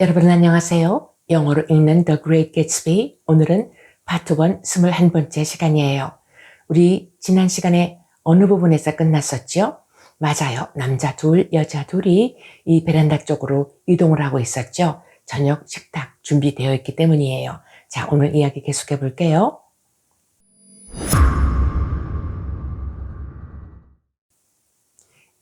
여러분 안녕하세요. 영어로 읽는 The Great Gatsby. 오늘은 파트 1 21번째 시간이에요. 우리 지난 시간에 어느 부분에서 끝났었죠? 맞아요. 남자 둘, 여자 둘이 이 베란다 쪽으로 이동을 하고 있었죠. 저녁 식탁 준비되어 있기 때문이에요. 자, 오늘 이야기 계속해 볼게요.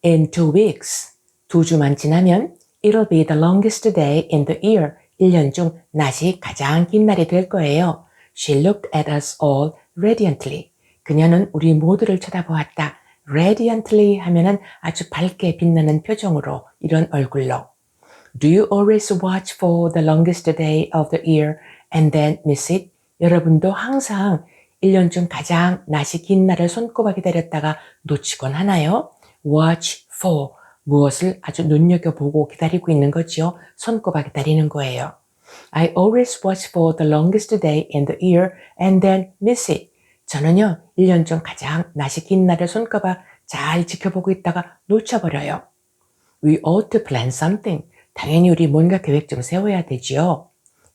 In two weeks, 두 주만 지나면 It'll be the longest day in the year. 1년 중 낮이 가장 긴 날이 될 거예요. She looked at us all radiantly. 그녀는 우리 모두를 쳐다보았다. radiantly 하면은 아주 밝게 빛나는 표정으로 이런 얼굴로. Do you always watch for the longest day of the year and then miss it? 여러분도 항상 1년 중 가장 낮이 긴 날을 손꼽아 기다렸다가 놓치곤 하나요? watch for 무엇을 아주 눈여겨보고 기다리고 있는 거지요. 손꼽아 기다리는 거예요. I always watch for the longest day in the year and then miss it. 저는요, 1년 중 가장 낮이 긴 날을 손꼽아 잘 지켜보고 있다가 놓쳐버려요. We ought to plan something. 당연히 우리 뭔가 계획 좀 세워야 되지요.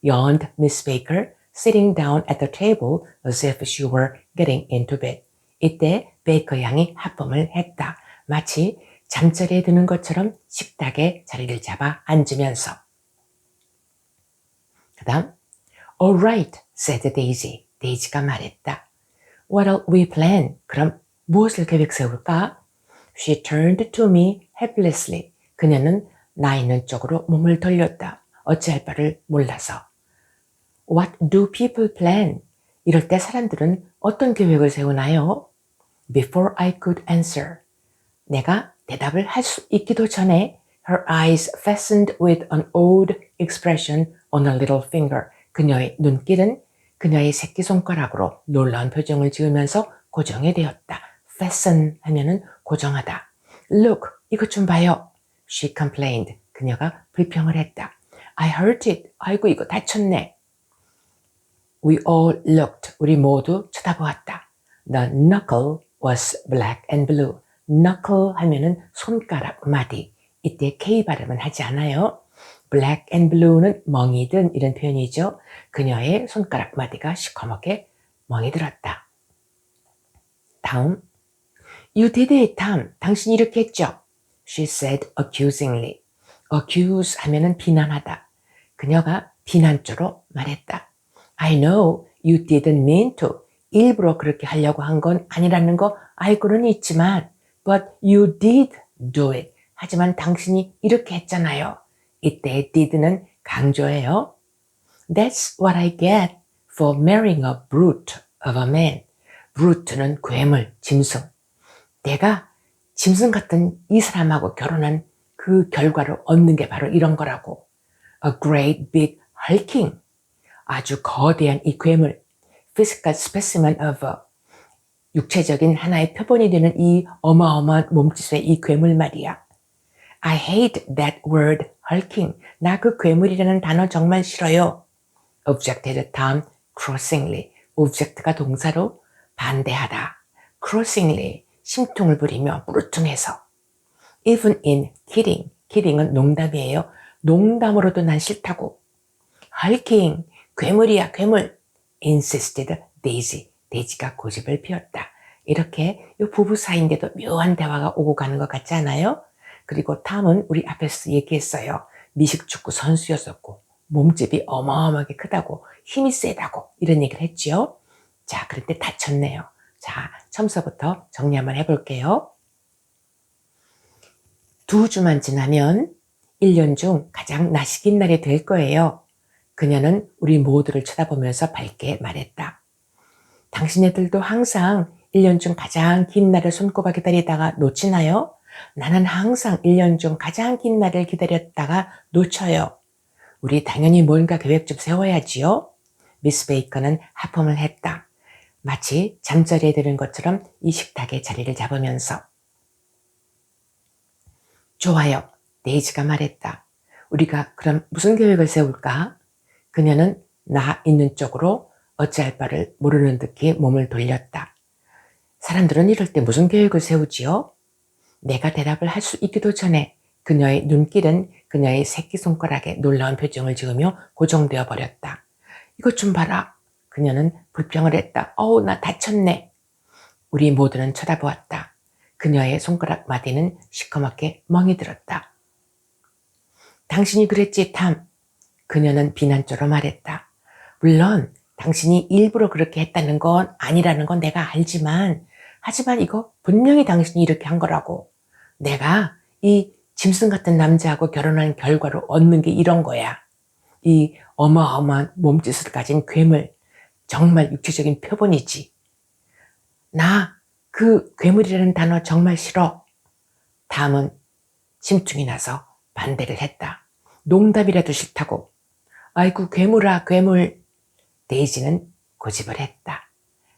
yawned Miss Baker, sitting down at the table as if she were getting into bed. 이때 베이커 양이 하품을 했다. 마치 잠자리에 드는 것처럼 식탁에 자리를 잡아 앉으면서. 그 다음, Alright, said Daisy. 데이지가 말했다. What'll we plan? 그럼 무엇을 계획 세울까? She turned to me helplessly. 그녀는 나 있는 쪽으로 몸을 돌렸다. 어찌할 바를 몰라서. What do people plan? 이럴 때 사람들은 어떤 계획을 세우나요? Before I could answer. 내가 대답을 할 수 있기도 전에 her eyes fastened with an odd expression on her little finger. 그녀의 눈길은 그녀의 새끼손가락으로 놀라운 표정을 지으면서 고정이 되었다. fasten 하면은 고정하다. Look, 이것 좀 봐요. She complained. 그녀가 불평을 했다. I hurt it. 아이고 이거 다쳤네. We all looked. 우리 모두 쳐다보았다. The knuckle was black and blue. Knuckle 하면은 손가락 마디. 이때 K 발음은 하지 않아요. black and blue는 멍이 든 이런 표현이죠. 그녀의 손가락 마디가 시커멓게 멍이 들었다. 다음. You did it, Tom. 당신이 이렇게 했죠. She said accusingly. accuse 하면은 비난하다. 그녀가 비난조로 말했다. I know you didn't mean to. 일부러 그렇게 하려고 한 건 아니라는 거 알고는 있지만 but you did do it. 하지만 당신이 이렇게 했잖아요. 이때 did는 강조예요. That's what I get for marrying a brute of a man. brute는 괴물, 짐승. 내가 짐승 같은 이 사람하고 결혼한 그 결과를 얻는 게 바로 이런 거라고. A great big hulking. 아주 거대한 이 괴물. physical specimen of a 육체적인 하나의 표본이 되는 이 어마어마한 몸짓의 이 괴물 말이야. I hate that word hulking. 나 그 괴물이라는 단어 정말 싫어요. objected Tom crossingly. object가 동사로 반대하다. crossingly. 심통을 부리며 무르퉁해서. even in kidding. kidding은 농담이에요. 농담으로도 난 싫다고. hulking. 괴물이야 괴물. insisted Daisy. 데이지가 고집을 피웠다. 이렇게 이 부부 사이인데도 묘한 대화가 오고 가는 것 같지 않아요? 그리고 탐은 우리 앞에서 얘기했어요. 미식축구 선수였었고 몸집이 어마어마하게 크다고 힘이 세다고 이런 얘기를 했지요. 자, 그런데 다쳤네요. 자, 처음서부터 정리 한번 해볼게요. 두 주만 지나면 1년 중 가장 나시긴 날이 될 거예요. 그녀는 우리 모두를 쳐다보면서 밝게 말했다. 당신네들도 항상 1년 중 가장 긴 날을 손꼽아 기다리다가 놓치나요? 나는 항상 1년 중 가장 긴 날을 기다렸다가 놓쳐요. 우리 당연히 뭔가 계획 좀 세워야지요. 미스 베이커는 하품을 했다. 마치 잠자리에 드는 것처럼 이 식탁에 자리를 잡으면서. 좋아요. 데이지가 말했다. 우리가 그럼 무슨 계획을 세울까? 그녀는 나 있는 쪽으로 어찌할 바를 모르는 듯이 몸을 돌렸다. 사람들은 이럴 때 무슨 계획을 세우지요? 내가 대답을 할 수 있기도 전에 그녀의 눈길은 그녀의 새끼손가락에 놀라운 표정을 지으며 고정되어 버렸다. 이것 좀 봐라. 그녀는 불평을 했다. 어우, 나 다쳤네. 우리 모두는 쳐다보았다. 그녀의 손가락 마디는 시커멓게 멍이 들었다. 당신이 그랬지, 탐. 그녀는 비난조로 말했다. 물론 당신이 일부러 그렇게 했다는 건 아니라는 건 내가 알지만 하지만 이거 분명히 당신이 이렇게 한 거라고. 내가 이 짐승 같은 남자하고 결혼한 결과로 얻는 게 이런 거야. 이 어마어마한 몸짓을 가진 괴물. 정말 육체적인 표본이지. 나 그 괴물이라는 단어 정말 싫어. 다음은 심퉁이 나서 반대를 했다. 농담이라도 싫다고. 아이고 괴물아 괴물. 데이지는 고집을 했다.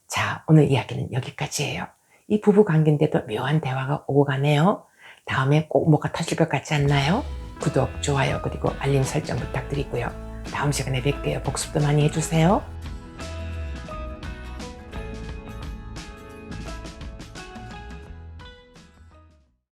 자 오늘 이야기는 여기까지예요. 이 부부 관계인데도 묘한 대화가 오고 가네요. 다음에 꼭 뭐가 터질 것 같지 않나요? 구독, 좋아요, 그리고 알림 설정 부탁드리고요. 다음 시간에 뵐게요. 복습도 많이 해주세요.